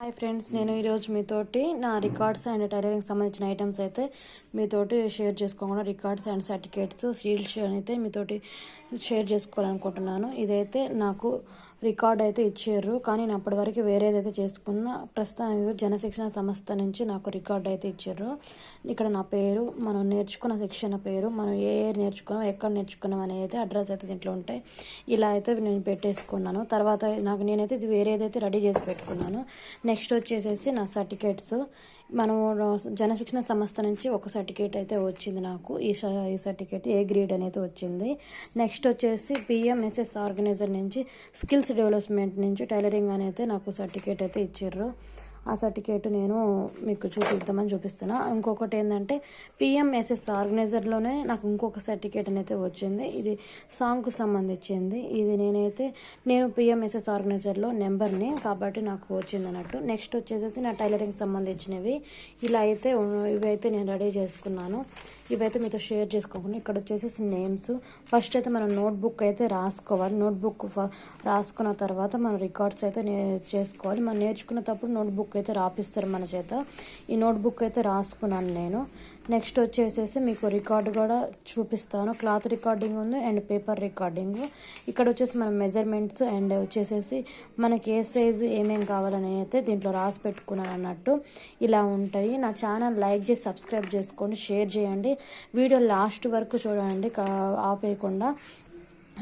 Hi friends నేను ఈరోజు మీతోటి నా రికార్డ్స్ అండ్ టైలరింగ్ సంబంధించిన ఐటమ్స్ అయితే మీతోటి షేర్ చేసుకోకుండా రికార్డ్స్ అండ్ సర్టిఫికేట్స్ షీల్డ్స్ అయితే మీతోటి షేర్ చేసుకోవాలనుకుంటున్నాను. ఇదైతే నాకు రికార్డ్ అయితే ఇచ్చారు. కానీ నేను అప్పటి వరకు వేరేదైతే చేసుకున్న ప్రస్తుతానికి జనశిక్షణ సంస్థ నుంచి నాకు రికార్డ్ అయితే ఇచ్చారు. ఇక్కడ నా పేరు మనం నేర్చుకున్న శిక్షణ పేరు మనం ఏ ఏ నేర్చుకున్నాం ఎక్కడ నేర్చుకున్నాం అనేది అయితే అడ్రస్ అయితే దీంట్లో ఉంటాయి. ఇలా అయితే నేను పెట్టేసుకున్నాను. తర్వాత నాకు నేనైతే ఇది వేరేదైతే రెడీ చేసి పెట్టుకున్నాను. నెక్స్ట్ వచ్చేసేసి నా సర్టిఫికేట్స్. మనం జనశిక్షణ సంస్థ నుంచి ఒక సర్టిఫికేట్ అయితే వచ్చింది నాకు. ఈ ఈ సర్టిఫికేట్ ఏ గ్రేడ్ అనేది వచ్చింది. నెక్స్ట్ వచ్చేసి పిఎంఎస్ఎస్ ఆర్గనైజర్ నుంచి స్కిల్స్ డెవలప్మెంట్ నుంచి టైలరింగ్ అనేది నాకు సర్టిఫికేట్ అయితే ఇచ్చారు ఆ సర్టిఫికేట్ నేను మీకు చూపిద్దామని చూపిస్తున్నా. ఇంకొకటి ఏంటంటే పిఎంఎస్ఎస్ ఆర్గనైజర్లోనే నాకు ఇంకొక సర్టిఫికేట్ అనేది వచ్చింది. ఇది సాంగ్కు సంబంధించింది. ఇది నేనైతే నేను పిఎంఎస్ఎస్ ఆర్గనైజర్లో నెంబర్ని కాబట్టి నాకు వచ్చింది అన్నట్టు. నెక్స్ట్ వచ్చేసేసి నా టైలరింగ్ సంబంధించినవి. ఇలా అయితే ఇవి అయితే నేను రెడీ చేసుకున్నాను. ఇవైతే మీతో షేర్ చేసుకోకుండా ఇక్కడ వచ్చేసి నేమ్స్ ఫస్ట్ అయితే మనం నోట్బుక్ అయితే రాసుకోవాలి. నోట్బుక్ రాసుకున్న తర్వాత మనం రికార్డ్స్ అయితే చేసుకోవాలి. మనం నేర్చుకున్నప్పుడు నోట్బుక్ బుక్ అయితే రాపిస్తారు మన చేత. ఈ నోట్బుక్ అయితే రాసుకున్నాను నేను. నెక్స్ట్ వచ్చేసేసి మీకు రికార్డు కూడా చూపిస్తాను. క్లాత్ రికార్డింగ్ ఉంది అండ్ పేపర్ రికార్డింగ్. ఇక్కడ వచ్చేసి మన మెజర్మెంట్స్ అండ్ వచ్చేసేసి మనకి ఏ సైజు ఏమేమి కావాలని అయితే దీంట్లో రాసి పెట్టుకున్నాను అన్నట్టు ఇలా ఉంటాయి. నా ఛానల్ లైక్ చేసి సబ్స్క్రైబ్ చేసుకోండి షేర్ చేయండి. వీడియో లాస్ట్ వరకు చూడండి ఆపేయకుండా.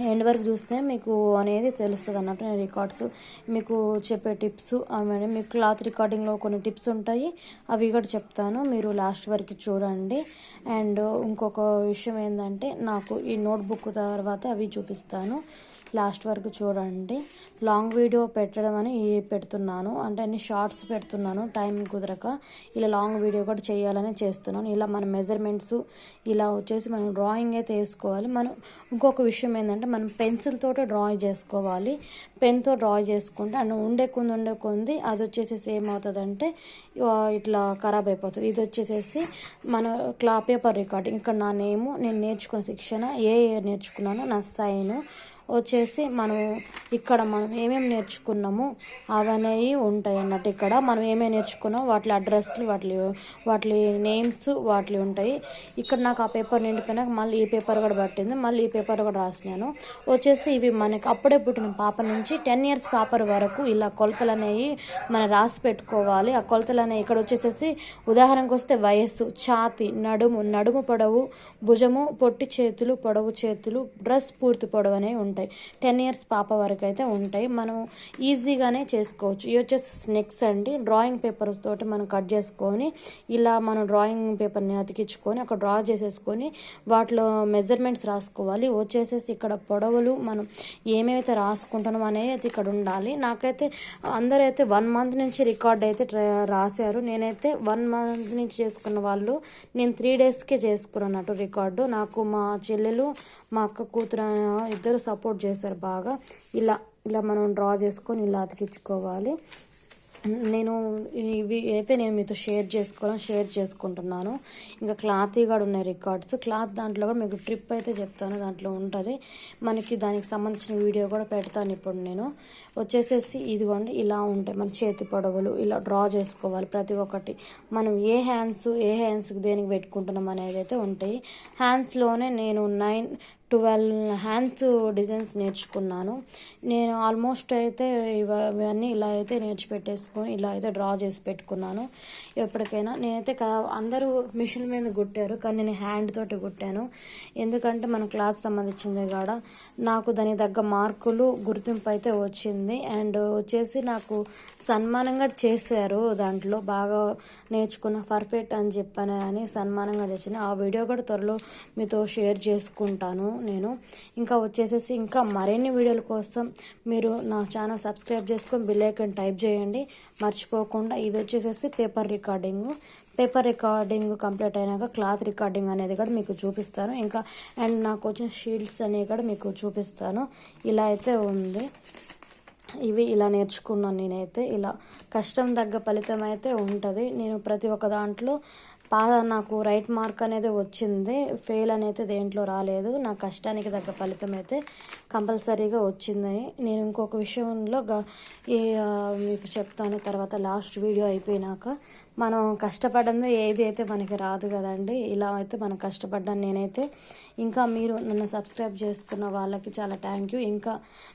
ఎండ్ వరకు చూస్తే మీకు అనేది తెలుస్తుంది అన్నట్టు నేను రికార్డ్స్ మీకు చెప్పే టిప్స్. అవన్నీ మీకు క్లాత్ రికార్డింగ్లో కొన్ని టిప్స్ ఉంటాయి. అవి కూడా చెప్తాను. మీరు లాస్ట్ వరకు చూడండి. అండ్ ఇంకొక విషయం ఏంటంటే నాకు ఈ నోట్బుక్ తర్వాత అవి చూపిస్తాను. లాస్ట్ వరకు చూడండి. లాంగ్ వీడియో పెట్టడం అని పెడుతున్నాను. అంటే అన్ని షార్ట్స్ పెడుతున్నాను. టైం కుదరక ఇలా లాంగ్ వీడియో కూడా చేయాలని చేస్తున్నాను. ఇలా మన మెజర్మెంట్స్ ఇలా వచ్చేసి మనం డ్రాయింగ్ అయితే వేసుకోవాలి. మనం ఇంకొక విషయం ఏంటంటే మనం పెన్సిల్ తోట డ్రా చేసుకోవాలి. పెన్తో డ్రా చేసుకుంటే అండ్ ఉండే కొంది ఉండే కొంది అది వచ్చేసేసి ఏమవుతుందంటే ఇట్లా ఖరాబ్ అయిపోతుంది. ఇది వచ్చేసేసి మన క్లా పేపర్ రికార్డింగ్. ఇక్కడ నా నేము నేను నేర్చుకున్న శిక్షణ ఏ నేర్చుకున్నానో నా సైన్ వచ్చేసి మనం ఇక్కడ మనం ఏమేమి నేర్చుకున్నామో అవనేవి ఉంటాయి అన్నట్టు ఇక్కడ మనం ఏమేమి నేర్చుకున్నాం వాటి అడ్రస్లు వాటి వాటి నేమ్స్ వాటి ఉంటాయి. ఇక్కడ నాకు ఆ పేపర్ నిండిపోయినాక మళ్ళీ ఈ పేపర్ కూడా పట్టింది. మళ్ళీ ఈ పేపర్ కూడా రాసినాను. వచ్చేసి ఇవి మనకి అప్పుడే పుట్టిన పాప నుంచి టెన్ ఇయర్స్ పాపర్ వరకు ఇలా కొలతలు అనేవి మనం రాసి పెట్టుకోవాలి. ఆ కొలతలు అనేవి ఇక్కడ వచ్చేసేసి ఉదాహరణకు వస్తే వయస్సు ఛాతి నడుము నడుము పొడవు భుజము పొట్టి చేతులు పొడవు చేతులు డ్రెస్ పూర్తి పొడవు అనేవి ఉంటాయి. ఉంటాయి. టెన్ ఇయర్స్ పాప వరకు అయితే ఉంటాయి. మనం ఈజీగానే చేసుకోవచ్చు. ఇవి వచ్చేసి స్నెక్స్ అండి. డ్రాయింగ్ పేపర్స్ తోటి మనం కట్ చేసుకొని ఇలా మనం డ్రాయింగ్ పేపర్ని అతికించుకొని అక్కడ డ్రా చేసేసుకొని వాటిలో మెజర్మెంట్స్ రాసుకోవాలి. వచ్చేసేసి ఇక్కడ పొడవులు మనం ఏమేమైతే రాసుకుంటున్నాం అనేది ఇక్కడ ఉండాలి. నాకైతే అందరైతే వన్ మంత్ నుంచి రికార్డ్ అయితే రాశారు. నేనైతే వన్ మంత్ నుంచి చేసుకున్న వాళ్ళు నేను త్రీ డేస్కే చేసుకున్నట్టు రికార్డు నాకు మా చెల్లెలు మా అక్క కూతురు ఇద్దరు సపోర్ట్ చేశారు బాగా. ఇలా ఇలా మనం డ్రా చేసుకొని ఇలా అతికించుకోవాలి. నేను ఇవి అయితే నేను మీతో షేర్ చేసుకోవాలని షేర్ చేసుకుంటున్నాను. ఇంకా క్లాత్ కూడా ఉన్నాయి రికార్డ్స్. క్లాత్ దాంట్లో కూడా మీకు ట్రిప్ అయితే చెప్తాను. దాంట్లో ఉంటుంది. మనకి దానికి సంబంధించిన వీడియో కూడా పెడతాను ఇప్పుడు నేను. వచ్చేసేసి ఇదిగోండి ఇలా ఉంటాయి. మన చేతి పొడవులు ఇలా డ్రా చేసుకోవాలి. ప్రతి ఒక్కటి. మనం ఏ హ్యాండ్స్ ఏ హ్యాండ్స్కి దేనికి పెట్టుకుంటున్నాం అనేది అయితే ఉంటాయి. హ్యాండ్స్లోనే నేను నైన్ ట్వెల్వ్ హ్యాండ్స్ డిజైన్స్ నేర్చుకున్నాను. నేను ఆల్మోస్ట్ అయితే ఇవన్నీ ఇలా అయితే నేర్చిపెట్టేసుకొని ఇలా అయితే డ్రా చేసి పెట్టుకున్నాను. ఎప్పటికైనా నేనైతే అందరూ మిషన్ మీద కుట్టారు కానీ నేను హ్యాండ్ తోటి కుట్టాను ఎందుకంటే మన క్లాస్ సంబంధించింది కాడ నాకు దానికి తగ్గ మార్కులు గుర్తింపు అయితే వచ్చింది. అండ్ వచ్చేసి నాకు సన్మానంగా చేశారు దాంట్లో బాగా నేర్చుకున్న పర్ఫెక్ట్ అని చెప్పాను అని సన్మానంగా చేసిన ఆ వీడియో కూడా త్వరలో మీతో షేర్ చేసుకుంటాను. నేను ఇంకా వచ్చేసేసి ఇంకా మరిన్ని వీడియోల కోసం మీరు నా ఛానల్ సబ్స్క్రైబ్ చేసుకొని బిల్ ఐకన్ టైప్ చేయండి. మర్చిపోకుండా ఇది వచ్చేసేసి paper recording paper recording complete అయినాక క్లాత్ రికార్డింగ్ అనేది కూడా మీకు చూపిస్తాను. ఇంకా అండ్ నాకు వచ్చిన షీల్డ్స్ అనేవి కూడా మీకు చూపిస్తాను. ఇలా అయితే ఉంది. ఇవి ఇలా నేర్చుకున్నాను నేనైతే. ఇలా కష్టం తగ్గ ఫలితం అయితే ఉంటుంది. నేను ప్రతి ఒక్క దాంట్లో నాకు రైట్ మార్క్ అనేది వచ్చింది. ఫెయిల్ అనేది దేంట్లో రాలేదు. నా కష్టానికి తగ్గ ఫలితం అయితే కంపల్సరీగా వచ్చింది. నేను ఇంకొక విషయంలో ఈ మీకు చెప్తాను. తర్వాత లాస్ట్ వీడియో అయిపోయినాక మనం కష్టపడింది ఏది అయితే మనకి రాదు కదండి. ఇలా అయితే మనం కష్టపడ్డాను నేనైతే ఇంకా మీరు నన్ను సబ్స్క్రైబ్ చేసుకున్న వాళ్ళకి చాలా థ్యాంక్ యూ ఇంకా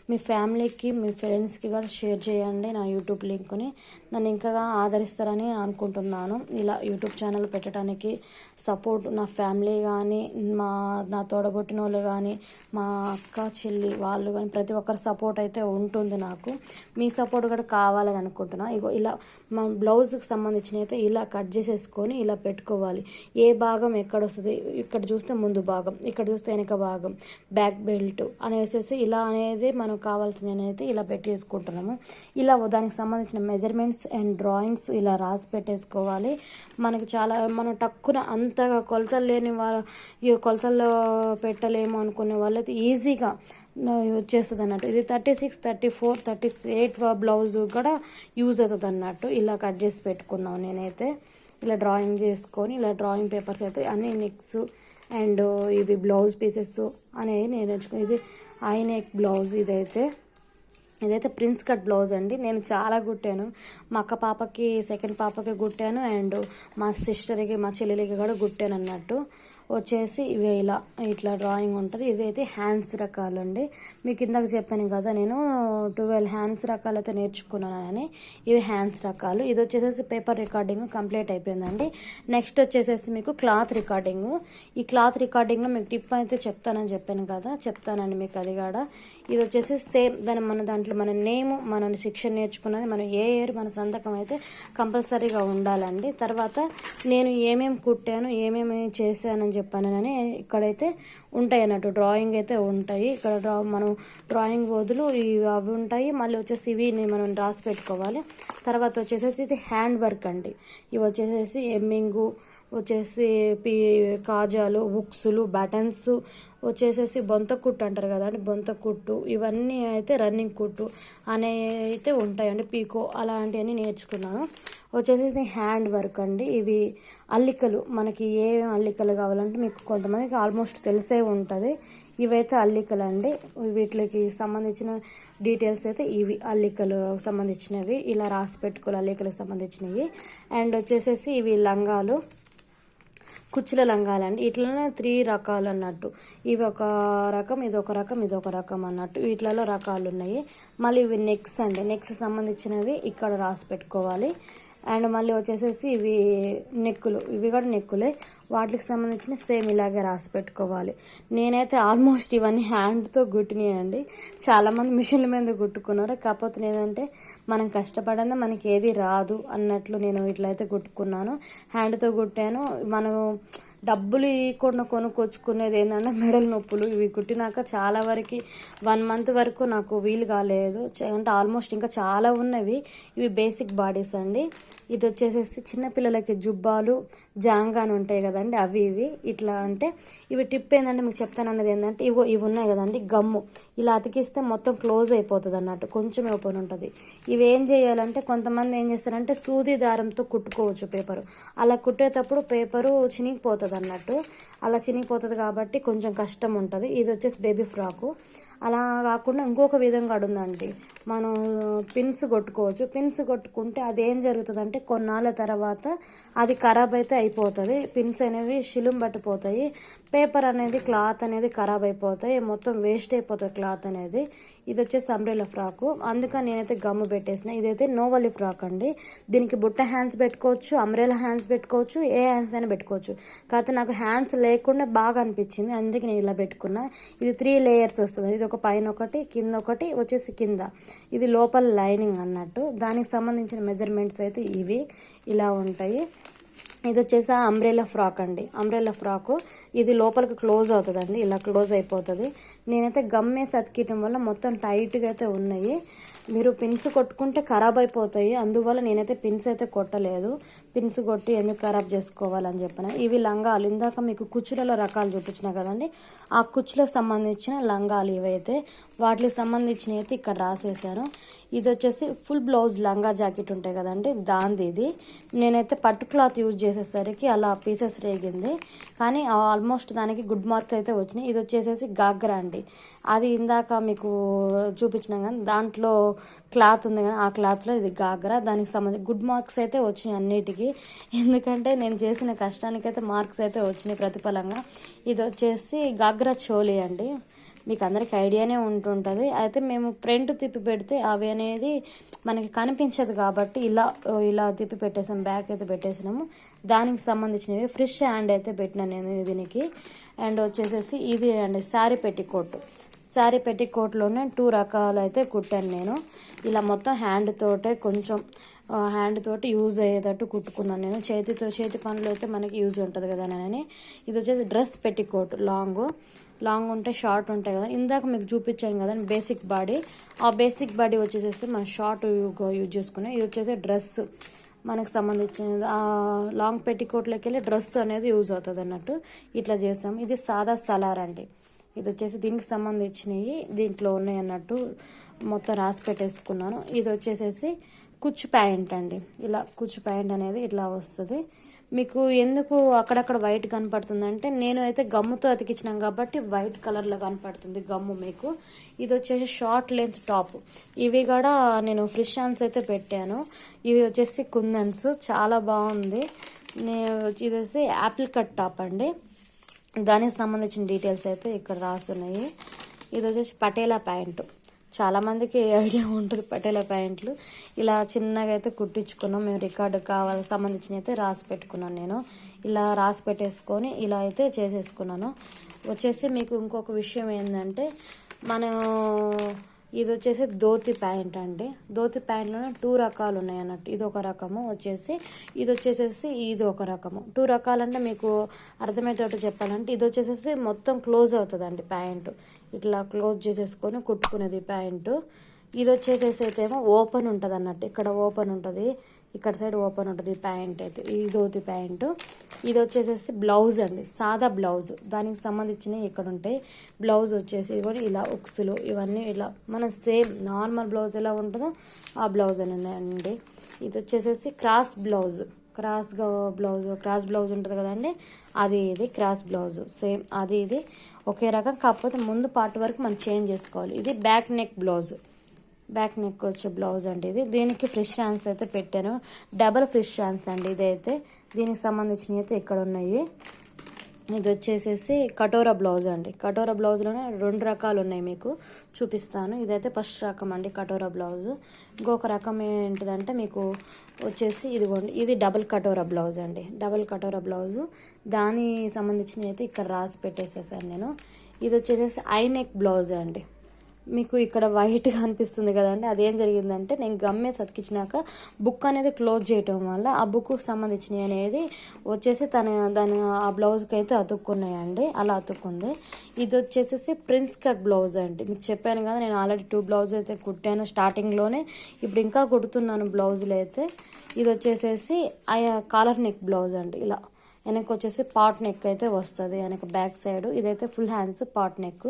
మీ ఫ్యామిలీకి మీ ఫ్రెండ్స్కి కూడా షేర్ చేయండి నా యూట్యూబ్ లింక్ని. నన్ను ఇంకా ఆదరిస్తారని అనుకుంటున్నాను. ఇలా యూట్యూబ్ ఛానల్ పెట్టడానికి సపోర్ట్ నా ఫ్యామిలీ కానీ మా నా తోడబుట్టిన వాళ్ళు కానీ మా అక్క చెల్లి వాళ్ళు కానీ ప్రతి ఒక్కరి సపోర్ట్ అయితే ఉంటుంది నాకు. మీ సపోర్ట్ కూడా కావాలని అనుకుంటున్నా. ఇగో ఇలా మా బ్లౌజ్కి సంబంధించిన అయితే ఇలా కట్ చేసేసుకొని ఇలా పెట్టుకోవాలి. ఏ భాగం ఎక్కడ వస్తుంది? ఇక్కడ చూస్తే ముందు భాగం ఇక్కడ చూస్తే వెనక భాగం బ్యాక్ బెల్ట్ అనేసి ఇలా అనేది మనకు కావాల్సిన అయితే ఇలా పెట్టేసుకుంటున్నాము. ఇలా దానికి సంబంధించిన మెజర్మెంట్స్ అండ్ డ్రాయింగ్స్ ఇలా రాసి పెట్టేసుకోవాలి. మనకు చాలా మనం టక్కున అంతగా కొలతలు లేని వాళ్ళ ఈ కొలతల్లో పెట్టలేము అనుకునే వాళ్ళైతే ఈజీగా వచ్చేస్తుంది అన్నట్టు ఇది thirty six thirty four thirty eight blouse కూడా యూజ్ అవుతుంది అన్నట్టు ఇలా కట్ చేసి పెట్టుకున్నాను నేనైతే. ఇలా డ్రాయింగ్ చేసుకొని ఇలా డ్రాయింగ్ పేపర్స్ అయితే అన్ని నెక్స్ అండ్ ఇవి బ్లౌజ్ పీసెస్ అనేవి నేను నేర్చుకుని ఇది ఐ నెక్ బ్లౌజ్ ఇదైతే. ఇదైతే ప్రిన్స్ కట్ బ్లౌజ్ అండి. నేను చాలా కుట్టాను. మా అక్క పాపకి సెకండ్ పాపకి కుట్టాను. అండ్ మా సిస్టర్కి మా చెల్లెలికి కూడా కుట్టాను అన్నట్టు వచ్చేసి ఇవి ఇలా ఇట్లా డ్రాయింగ్ ఉంటుంది. ఇవి అయితే హ్యాండ్స్ రకాలు అండి మీకు ఇందాక చెప్పాను కదా నేను ట్వెల్వ్ హ్యాండ్స్ రకాలతో నేర్చుకున్నానని. ఇవి హ్యాండ్స్ రకాలు. ఇది వచ్చేసేసి పేపర్ రికార్డింగ్ కంప్లీట్ అయిపోయిందండి. నెక్స్ట్ వచ్చేసేసి మీకు క్లాత్ రికార్డింగ్ ఈ క్లాత్ రికార్డింగ్లో మీకు టిప్ అయితే చెప్తానని చెప్పాను కదా చెప్తానండి మీకు అది కూడా. ఇది వచ్చేసి సేమ్ దాని మన దాంట్లో మన నేమ్ మన శిక్షణ నేర్చుకున్నది మనం ఏ ఇయర్ మన సంతకం అయితే కంపల్సరీగా ఉండాలండి. తర్వాత నేను ఏమేమి కుట్టాను ఏమేమి చేశానని చెప్పానని ఇక్కడైతే ఉంటాయి అన్నట్టు డ్రాయింగ్ అయితే ఉంటాయి. ఇక్కడ డ్రా మనం డ్రాయింగ్ బదులు ఇవి అవి ఉంటాయి. మళ్ళీ వచ్చేసి ఇవి మనం రాసి పెట్టుకోవాలి. తర్వాత వచ్చేసేసి ఇది హ్యాండ్ వర్క్ అండి. ఇవి వచ్చేసేసి ఎమ్మింగు వచ్చేసి పీ కాజాలు బుక్స్లు బటన్స్ వచ్చేసేసి బొంత కుట్టు అంటారు కదా బొంత కుట్టు. ఇవన్నీ అయితే రన్నింగ్ కుట్టు అనే అయితే ఉంటాయండి. పీకో అలాంటివన్నీ నేర్చుకున్నాను. వచ్చేసి హ్యాండ్ వర్క్ అండి. ఇవి అల్లికలు. మనకి ఏ అల్లికలు కావాలంటే మీకు కొంతమందికి ఆల్మోస్ట్ తెలిసే ఉంటుంది. ఇవైతే అల్లికలు అండి వీటికి సంబంధించిన డీటెయిల్స్ అయితే ఇవి అల్లికలు సంబంధించినవి. ఇలా రాసి పెట్టుకోవాలి అల్లికలకు సంబంధించినవి. అండ్ వచ్చేసేసి ఇవి లంగాలు. కుచ్చుల లంగాలండి. ఇట్లనే త్రీ రకాలు అన్నట్టు. ఇవి ఒక రకం ఇది ఒక రకం ఇది ఒక రకం అన్నట్టు. వీటిలలో రకాలు ఉన్నాయి. మళ్ళీ ఇవి నెక్స్ అండి. నెక్స్ సంబంధించినవి ఇక్కడ రాసి పెట్టుకోవాలి. అండ్ మళ్ళీ వచ్చేసేసి ఇవి నెక్కులు. ఇవి కూడా నెక్కులే. వాటికి సంబంధించిన సేమ్ ఇలాగే రాసి పెట్టుకోవాలి. నేనైతే ఆల్మోస్ట్ ఇవన్నీ హ్యాండ్తో గుట్టినాయండి. చాలామంది మిషన్ల మీద కుట్టుకున్నారు కాకపోతే ఏంటంటే మనం కష్టపడింది మనకి ఏది రాదు అన్నట్లు నేను ఇట్లయితే కుట్టుకున్నాను హ్యాండ్తో కుట్టాను మనం డబ్బులు ఇవ్వకుండా కొనుక్కొచ్చుకునేది ఏంటంటే మెడల నొప్పులు. ఇవి కుట్టినాక చాలా వరకు వన్ మంత్ వరకు నాకు వీలు కాలేదు. అంటే ఆల్మోస్ట్ ఇంకా చాలా ఉన్నవి. ఇవి బేసిక్ బాడీస్ అండి. ఇది వచ్చేసేసి చిన్నపిల్లలకి జుబ్బాలు జాంగా అని ఉంటాయి కదండి అవి ఇవి. ఇట్లా అంటే ఇవి టిప్ ఏంటంటే మీకు చెప్తాను అన్నది ఏంటంటే ఇవి ఇవి ఉన్నాయి కదండి గమ్ము. ఇలా అతికిస్తే మొత్తం క్లోజ్ అయిపోతుంది అన్నట్టు కొంచెం ఓపెన్ ఉంటుంది. ఇవి ఏం చేయాలంటే కొంతమంది ఏం చేస్తారంటే సూది దారంతో కుట్టుకోవచ్చు పేపరు. అలా కుట్టేటప్పుడు పేపరు చినిగిపోతుంది అన్నట్టు అలా చినిగిపోతుంది కాబట్టి కొంచెం కష్టం ఉంటుంది. ఇది వచ్చేసి బేబీ ఫ్రాకు. అలా కాకుండా ఇంకొక విధంగా అడుందండి. ఉందండి మనం పిన్స్ కొట్టుకోవచ్చు. పిన్స్ కొట్టుకుంటే అది ఏం జరుగుతుందంటే కొన్నాళ్ళ తర్వాత అది ఖరాబ్ అయితే అయిపోతుంది. పిన్స్ అనేవి శిలుం పట్టిపోతాయి పేపర్ అనేది క్లాత్ అనేది ఖరాబ్ అయిపోతాయి మొత్తం వేస్ట్ అయిపోతుంది క్లాత్ అనేది. ఇది వచ్చేసి అంబ్రెలా ఫ్రాకు అందుకని నేనైతే గమ్ము పెట్టేసిన. ఇదైతే నోవలి ఫ్రాక్ అండి. దీనికి బుట్ట హ్యాండ్స్ పెట్టుకోవచ్చు అంబ్రెలా హ్యాండ్స్ పెట్టుకోవచ్చు ఏ హ్యాండ్స్ అయినా పెట్టుకోవచ్చు. కాకపోతే నాకు హ్యాండ్స్ లేకుండా బాగా అనిపించింది. అందుకే నేను ఇలా పెట్టుకున్నా. ఇది త్రీ లేయర్స్ వస్తుంది. ఇది ఒక పైన ఒకటి కింద ఒకటి వచ్చేసి కింద. ఇది లోపల లైనింగ్ అన్నట్టు. దానికి సంబంధించిన మెజర్మెంట్స్ అయితే ఇవి. ఇలా ఉంటాయి. ఇది వచ్చేసి అంబ్రెలా ఫ్రాక్ అండి. అంబ్రెలా ఫ్రాక్ ఇది లోపలికి క్లోజ్ అవుతుందండి. ఇలా క్లోజ్ అయిపోతుంది. నేనైతే గమ్మేసి సతికియటం వల్ల మొత్తం టైట్గా అయితే ఉన్నాయి. మీరు పిన్స్ కొట్టుకుంటే ఖరాబ్ అయిపోతాయి. అందువల్ల నేనైతే పిన్స్ అయితే కొట్టలేదు. పిన్స్ కొట్టి ఎందుకు ఖరాబ్ చేసుకోవాలని చెప్పిన. ఇవి లంగాలు. ఇందాక మీకు కుచ్చులలో రకాలు చూపించిన కదండి. ఆ కుచ్చులకు సంబంధించిన లంగాలు ఇవైతే వాటికి సంబంధించినవి అయితే ఇక్కడ రాసేసాను ఇది వచ్చేసి ఫుల్ బ్లౌజ్ లంగా జాకెట్ ఉంటాయి కదండి దాంది ఇది. నేనైతే పట్టు క్లాత్ యూజ్ చేసేసరికి అలా పీసెస్ రేగింది. కానీ ఆల్మోస్ట్ దానికి గుడ్ మార్క్స్ అయితే వచ్చినాయి. ఇది వచ్చేసేసి గాగ్రా అండి. అది ఇందాక మీకు చూపించినాం కానీ దాంట్లో క్లాత్ ఉంది కానీ ఆ క్లాత్లో ఇది గాగ్రా దానికి సంబంధించి గుడ్ మార్క్స్ అయితే వచ్చినాయి అన్నిటికీ. ఎందుకంటే నేను చేసిన కష్టానికైతే మార్క్స్ అయితే వచ్చినాయి ప్రతిఫలంగా. ఇది వచ్చేసి గాగ్రా చోలీ అండి. మీకు అందరికి ఐడియానే ఉంటుంటుంది. అయితే మేము ప్రింట్ తిప్పి పెడితే అవి అనేది మనకి కనిపించదు కాబట్టి ఇలా ఇలా తిప్పి పెట్టేసాం బ్యాక్ అయితే పెట్టేసినాము. దానికి సంబంధించినవి ఫ్రెష్ హ్యాండ్ అయితే పెట్టినా నేను దీనికి. అండ్ వచ్చేసేసి ఇది అండి శారీ పెట్టికోట్ శారీ పెట్టికోట్లోనే టూ రకాలు అయితే కుట్టాను నేను. ఇలా మొత్తం హ్యాండ్ తోటే కొంచెం హ్యాండ్ తోటి యూజ్ అయ్యేటట్టు కుట్టుకున్నాను నేను. చేతితో చేతి పనులు అయితే మనకి యూజ్ ఉంటుంది కదా అని. ఇది వచ్చేసి డ్రెస్ పెట్టికోట్ లాంగ్ లాంగ్ ఉంటే షార్ట్ ఉంటాయి కదా. ఇందాక మీకు చూపించాను కదా బేసిక్ బాడీ ఆ బేసిక్ బాడీ వచ్చేసేసి మనం షార్ట్ యూజ్ చేసుకున్నాం. ఇది వచ్చేసి డ్రెస్ మనకు సంబంధించిన లాంగ్ పెట్టికోట్లోకి వెళ్ళి డ్రెస్ అనేది యూజ్ అవుతుంది అన్నట్టు ఇట్లా చేస్తాం. ఇది సాదా సలార్ అండి. ఇది వచ్చేసి దీనికి సంబంధించినవి దీంట్లో ఉన్నాయి అన్నట్టు మొత్తం రాసి పెట్టేసుకున్నాను. ఇది వచ్చేసేసి కుచ్చు ప్యాంట్ అండి ఇలా కుచ్చు ప్యాంట్ అనేది ఇట్లా వస్తుంది. మీకు ఎందుకు అక్కడక్కడ వైట్ కనపడుతుంది నేను అయితే గమ్ముతో అతికించినాం కాబట్టి వైట్ కలర్లో కనపడుతుంది గమ్ము మీకు. ఇది వచ్చేసి షార్ట్ లెంత్ టాప్. ఇవి కూడా నేను ఫ్రిషాన్స్ అయితే పెట్టాను. ఇవి వచ్చేసి కుందన్స్. చాలా బాగుంది. నేను ఇది వచ్చి యాపిల్ కట్ టాప్ అండి. దానికి సంబంధించిన డీటెయిల్స్ అయితే ఇక్కడ రాస్తున్నాయి ఇది వచ్చేసి పటేలా ప్యాంటు. చాలామందికి ఐడియా ఉంటుంది పటేల ప్యాంట్లు. ఇలా చిన్నగా అయితే కుట్టించుకున్నాం. మేము రికార్డు కావాలి సంబంధించిన అయితే రాసి పెట్టుకున్నాను నేను. ఇలా రాసి పెట్టేసుకొని ఇలా అయితే చేసేసుకున్నాను. వచ్చేసి మీకు ఇంకొక విషయం ఏంటంటే మనం ఇది వచ్చేసి ధోతి ప్యాంట్ అండి. ధోతి ప్యాంట్లోనే టూ రకాలు ఉన్నాయి అన్నట్టు ఇది ఒక రకము వచ్చేసి ఇది వచ్చేసేసి ఇది ఒక రకము. టూ రకాలంటే మీకు అర్థమయ్యేటట్టు చెప్పాలంటే ఇది వచ్చేసేసి మొత్తం క్లోజ్ అవుతుందండి ప్యాంటు. ఇట్లా క్లోజ్ చేసేసుకొని కుట్టుకునేది ప్యాంటు. ఇది వచ్చేసేసి అయితే ఏమో ఓపెన్ ఉంటుంది అన్నట్టు. ఇక్కడ ఓపెన్ ఉంటుంది. ఇక్కడ సైడ్ ఓపెన్ ఉంటుంది ప్యాంట్ అయితే. ఇదోతి ప్యాంటు. ఇది వచ్చేసేసి బ్లౌజ్ అండి. సాదా బ్లౌజ్. దానికి సంబంధించినవి ఇక్కడ ఉంటాయి. బ్లౌజ్ వచ్చేసి కూడా ఇలా ఉక్సులు ఇవన్నీ ఇలా మన సేమ్ నార్మల్ బ్లౌజ్ ఎలా ఉంటుందో ఆ బ్లౌజ్ అండి ఇది వచ్చేసేసి క్రాస్ బ్లౌజ్. క్రాస్గా బ్లౌజ్ క్రాస్ బ్లౌజ్ ఉంటుంది కదండి. అది ఇది క్రాస్ బ్లౌజ్. సేమ్ అది ఇది. ఒకే రకం. కాకపోతే ముందు పార్ట్ వరకు మనం చేంజ్ చేసుకోవాలి. ఇది back neck blouse. Back neck వచ్చే బ్లౌజ్ అండి ఇది. దీనికి ఫ్రిష్ హ్యాండ్స్ అయితే పెట్టాను. డబల్ ఫ్రిష్ హ్యాండ్స్ అండి ఇదైతే. దీనికి సంబంధించినవి అయితే ఇక్కడ ఉన్నాయి. ఇది వచ్చేసేసి కటోరా బ్లౌజ్ అండి. కటోరా బ్లౌజ్లోనే రెండు రకాలు ఉన్నాయి మీకు చూపిస్తాను. ఇదైతే ఫస్ట్ రకం అండి కటోరా బ్లౌజ్. ఇంకొక రకం ఏంటిదంటే మీకు వచ్చేసి ఇదిగోండి ఇది డబుల్ కటోరా బ్లౌజ్ అండి. డబుల్ కటోరా బ్లౌజ్. దాని సంబంధించినవి అయితే ఇక్కడ రాసి పెట్టేసేసాను నేను. ఇది వచ్చేసేసి ఐ నెక్ బ్లౌజ్ అండి. మీకు ఇక్కడ వైట్గా అనిపిస్తుంది కదండి. అదేం జరిగిందంటే నేను గమ్మే సతికించినాక బుక్ అనేది క్లోజ్ చేయటం వల్ల ఆ బుక్కు సంబంధించినవి అనేది వచ్చేసి తన దాని ఆ బ్లౌజ్కి అయితే అతుక్కున్నాయండి. అలా అతుక్కుంది. ఇది వచ్చేసి ప్రిన్స్ కట్ బ్లౌజ్ అండి. మీకు చెప్పాను కదా నేను ఆల్రెడీ టూ బ్లౌజ్ అయితే కుట్టాను స్టార్టింగ్లోనే ఇప్పుడు ఇంకా కుడుతున్నాను బ్లౌజులు అయితే. ఇది వచ్చేసేసి కాలర్ నెక్ బ్లౌజ్ అండి. ఇలా వెనక వచ్చేసి పాట్ నెక్ అయితే వస్తుంది. వెనక బ్యాక్ సైడ్ ఇదైతే ఫుల్ హ్యాండ్స్ పాట్ నెక్.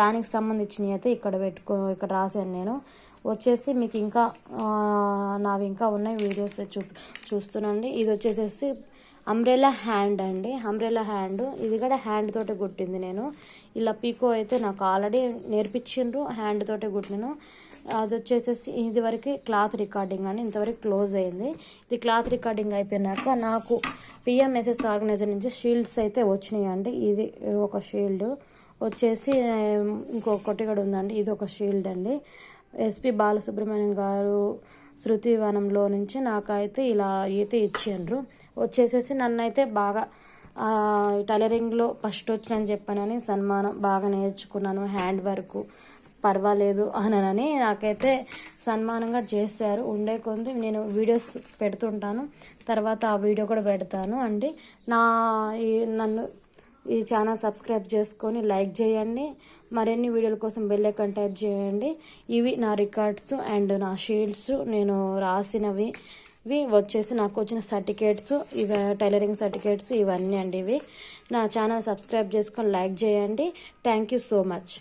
దానికి సంబంధించినవి అయితే ఇక్కడ పెట్టుకో ఇక్కడ రాశాను నేను. వచ్చేసి మీకు ఇంకా నావి ఇంకా ఉన్నాయి వీడియోస్ చూ చూస్తున్నాండి ఇది వచ్చేసేసి అంబ్రెలా హ్యాండ్ అండి. Umbrella hand. ఇది కూడా హ్యాండ్ తోటే కుట్టింది నేను. ఇలా పీకో అయితే నాకు ఆల్రెడీ నేర్పించిండ్రు హ్యాండ్ తోటే కుట్టినాను. అది వచ్చేసేసి ఇది వరకు క్లాత్ రికార్డింగ్ అని ఇంతవరకు క్లోజ్ అయింది. ఇది క్లాత్ రికార్డింగ్ అయిపోయినాక నాకు పిఎంఎస్ఎస్ ఆర్గనైజర్ నుంచి షీల్డ్స్ అయితే వచ్చినాయి అండి ఇది ఒక షీల్డ్. వచ్చేసి ఇంకొకటి కూడా ఉందండి. ఇది ఒక షీల్డ్ అండి. ఎస్పి బాలసుబ్రహ్మణ్యం గారు శృతివనంలో నుంచి నాకైతే ఇలా అయితే ఇచ్చిండ్రు. వచ్చేసేసి నన్ను అయితే బాగా టైలరింగ్లో ఫస్ట్ వచ్చినని చెప్పానని సన్మానం బాగా నేర్చుకున్నాను. హ్యాండ్ వర్క్ పర్వాలేదు అననని నాకైతే సన్మానంగా చేశారు. ఉండే కొంది నేను వీడియోస్ పెడుతుంటాను. తర్వాత ఆ వీడియో కూడా పెడతాను అండి. నా ఈ నన్ను ఈ ఛానల్ సబ్స్క్రైబ్ చేసుకొని లైక్ చేయండి. మరిన్ని వీడియోల కోసం బెల్ ఐకాన్ టైప్ చేయండి. ఇవి నా రికార్డ్స్ అండ్ నా షీల్డ్స్ నేను రాసినవి. ఇవి వచ్చేసి నాకు వచ్చిన సర్టిఫికేట్స్ ఇవి టైలరింగ్ సర్టిఫికేట్స్ ఇవన్నీ అండి ఇవి. నా ఛానల్ సబ్స్క్రైబ్ చేసుకొని లైక్ చేయండి. Thank you so much.